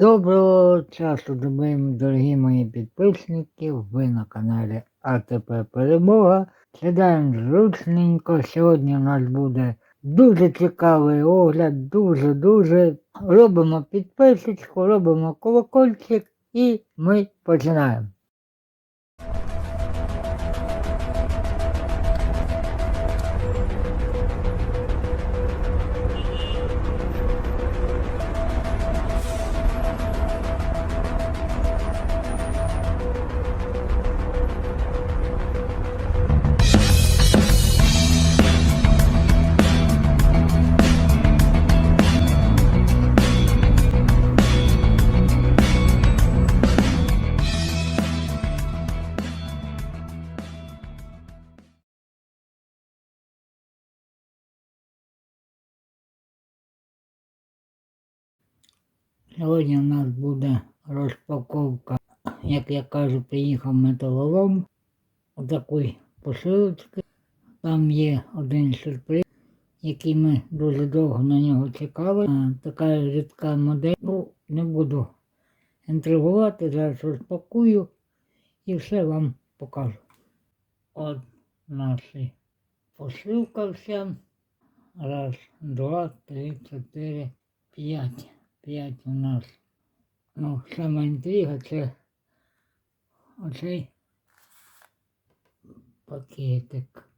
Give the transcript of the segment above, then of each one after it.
Доброго часу добрим, дорогі мої підписники. Ви на каналі АТП Перемога. Сідаємо зручненько. Сьогодні у нас буде дуже цікавий огляд, дуже-дуже. Робимо підписочку, робимо колокольчик і ми починаємо. Сьогодні у нас буде розпаковка, як я кажу, приїхав металолом. Отакої посилочки. Там є один сюрприз, який ми дуже довго на нього чекали. Така рідка модель. Ну, не буду інтригувати, зараз розпакую і все вам покажу. От наша посилка вся. Раз, два, три, чотири, п'ять. П'ять у нас. Ну, сама інтрига це оцей пакетик.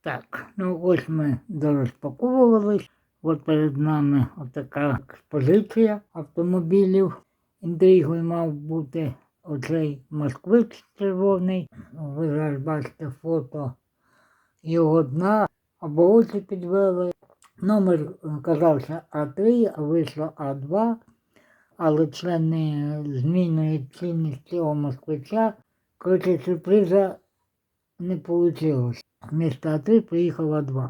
Так, ну ось ми дорозпаковувались. От перед нами отака експозиція автомобілів. Інтригою мав бути оцей москвич червоний. Ви зараз бачите фото його дна або очі підвели. Номер е, казався А3, а вийшло А2, але члени змінної цінності цього москвича. Коротше, сюрприза не вийшло. Вмісто А3 приїхав А2.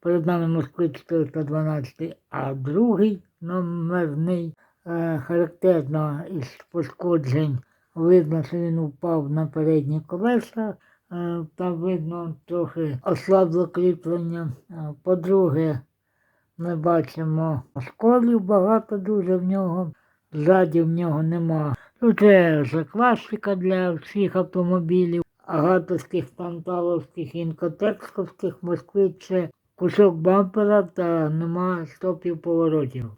Перед нами москвич 412, а другий номерний е, характерно із пошкоджень. Видно, що він упав на передні колеса. Е, Там видно трохи ослабло кріплення. По-друге, ми бачимо сколів багато дуже в нього. Ззаді в нього нема. Ну, це вже для всіх автомобілів. Агатовських, танталовських, інкотексковських, москвич це кусок бампера та нема стопів поворотів.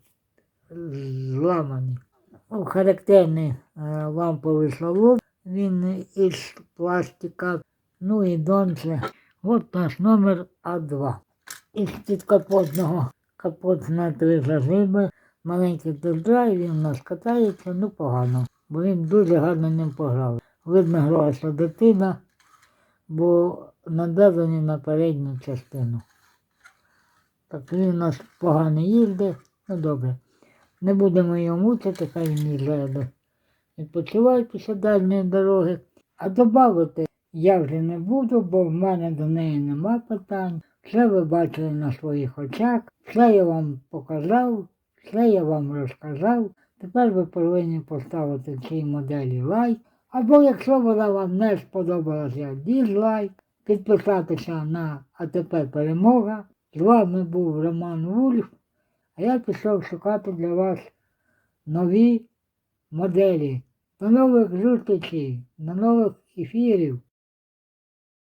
Зламані. Ну, характерний е, ламповий салон. Він із пластика. Ну і донце. От наш номер А2. Із підкапотного капот на три зажими. Маленький тест-драйв, він у нас катається, ну погано, бо він дуже гарно ним пограв. Видно, гралася дитина, бо надавлені на передню частину. Так він у нас погано їздить, ну добре. Не будемо його мучити, хай він їжджає до відпочиває після дальньої дороги. А додати я вже не буду, бо в мене до неї нема питань. Все ви бачили на своїх очах, все я вам показав, все я вам розказав. Тепер ви повинні поставити цій моделі лайк. Або якщо вона вам не сподобалася, дізлайк, підписатися на АТП Перемога. З вами був Роман Вульф, а я пішов шукати для вас нові моделі. До нових зустрічей, до нових ефірів.